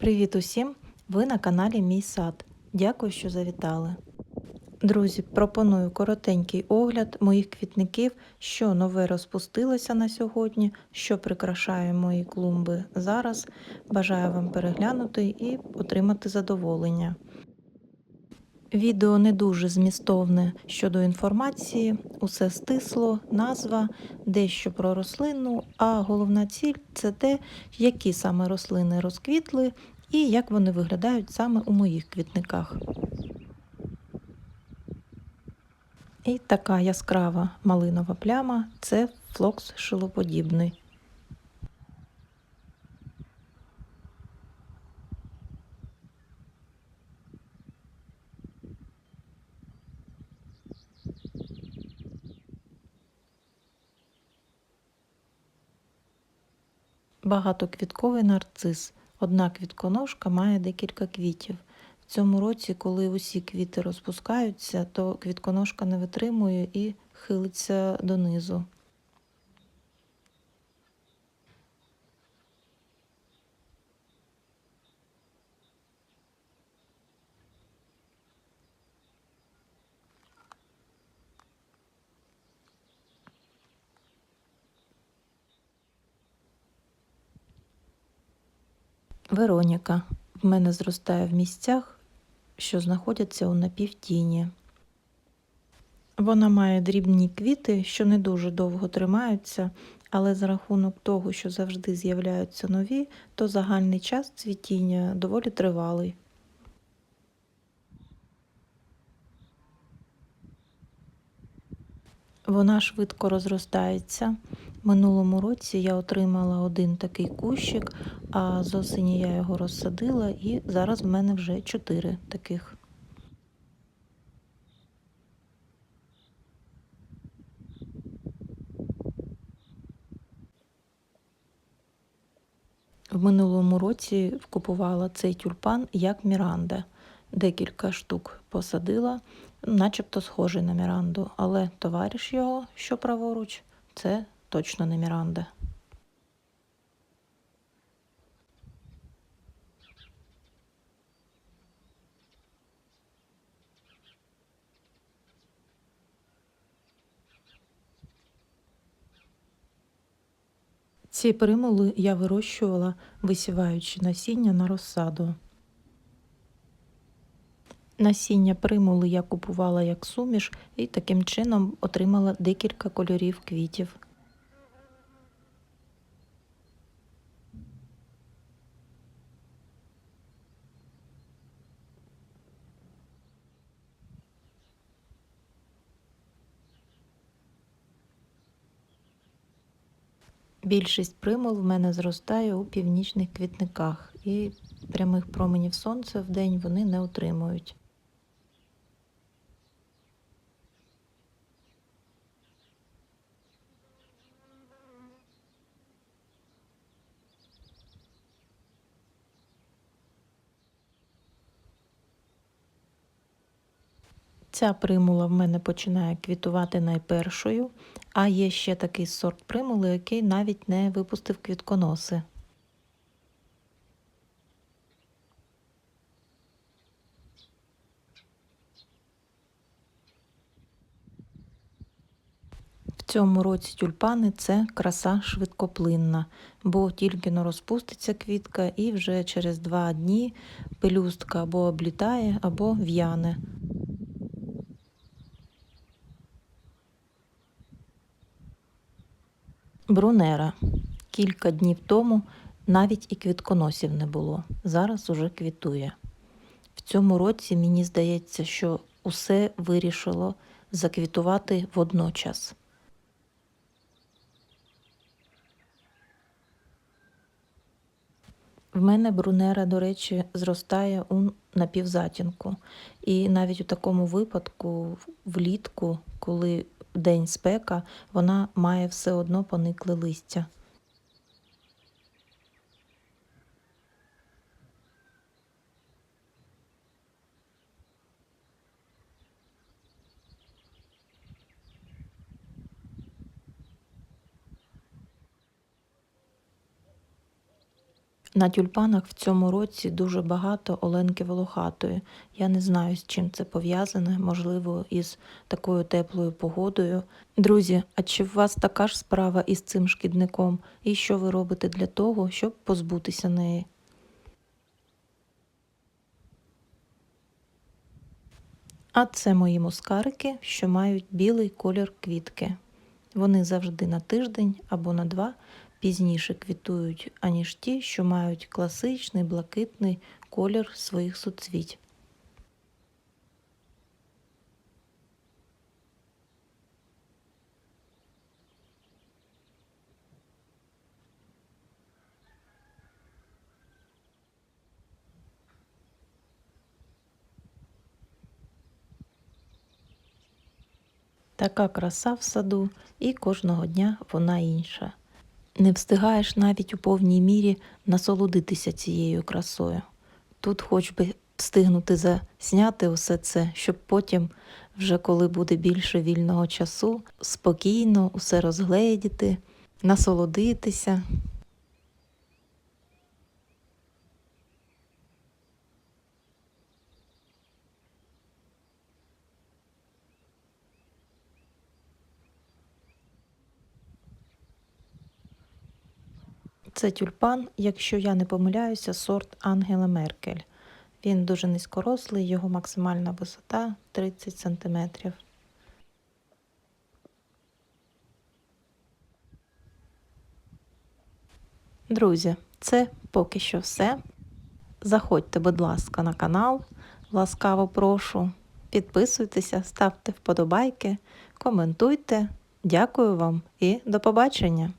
Привіт усім! Ви на каналі Мій сад. Дякую, що завітали. Друзі, пропоную коротенький огляд моїх квітників, що нове розпустилося на сьогодні, що прикрашає мої клумби зараз. Бажаю вам переглянути і отримати задоволення. Відео не дуже змістовне щодо інформації, усе стисло, назва, дещо про рослину, а головна ціль це те, які саме рослини розквітли і як вони виглядають саме у моїх квітниках. І така яскрава малинова пляма це флокс шилоподібний. Багатоквітковий нарцис. Одна квітконожка має декілька квітів. В цьому році, коли усі квіти розпускаються, то квітконожка не витримує і хилиться донизу. Вероніка в мене зростає в місцях, що знаходяться у напівтіні. Вона має дрібні квіти, що не дуже довго тримаються, але за рахунок того, що завжди з'являються нові, то загальний час цвітіння доволі тривалий. Вона швидко розростається. Минулому році я отримала один такий кущик, а з осені я його розсадила, і зараз в мене вже чотири таких. В минулому році купувала цей тюльпан як Міранда. Декілька штук посадила, начебто схожий на Міранду, але товариш його, що праворуч, це точно не Міранда. Ці примули я вирощувала, висіваючи насіння на розсаду. Насіння примули я купувала як суміш і таким чином отримала декілька кольорів квітів. Більшість примул в мене зростає у північних квітниках, і прямих променів сонця в день вони не отримують. Ця примула в мене починає квітувати найпершою, а є ще такий сорт примули, який навіть не випустив квітконоси. В цьому році тюльпани це краса швидкоплинна, бо тільки но розпуститься квітка і вже через два дні пелюстка або облітає, або в'яне. Брунера. Кілька днів тому навіть і квітконосів не було. Зараз уже квітує. В цьому році мені здається, що усе вирішило заквітувати водночас. В мене брунера, до речі, зростає у напівзатінку. І навіть у такому випадку, влітку, коли день спека, вона має все одно поникле листя. На тюльпанах в цьому році дуже багато оленки волохатої. Я не знаю, з чим це пов'язане, можливо, із такою теплою погодою. Друзі, а чи в вас така ж справа із цим шкідником? І що ви робите для того, щоб позбутися неї? А це мої мускарики, що мають білий колір квітки. Вони завжди на тиждень або на два пізніше квітують, аніж ті, що мають класичний блакитний колір своїх суцвіть. Така краса в саду, і кожного дня вона інша. Не встигаєш навіть у повній мірі насолодитися цією красою. Тут хоч би встигнути засняти усе це, щоб потім, вже коли буде більше вільного часу, спокійно усе розгледіти, насолодитися. Це тюльпан, якщо я не помиляюся, сорт Ангела Меркель. Він дуже низькорослий, його максимальна висота 30 см. Друзі, це поки що все. Заходьте, будь ласка, на канал. Ласкаво прошу. Підписуйтеся, ставте вподобайки, коментуйте. Дякую вам і до побачення!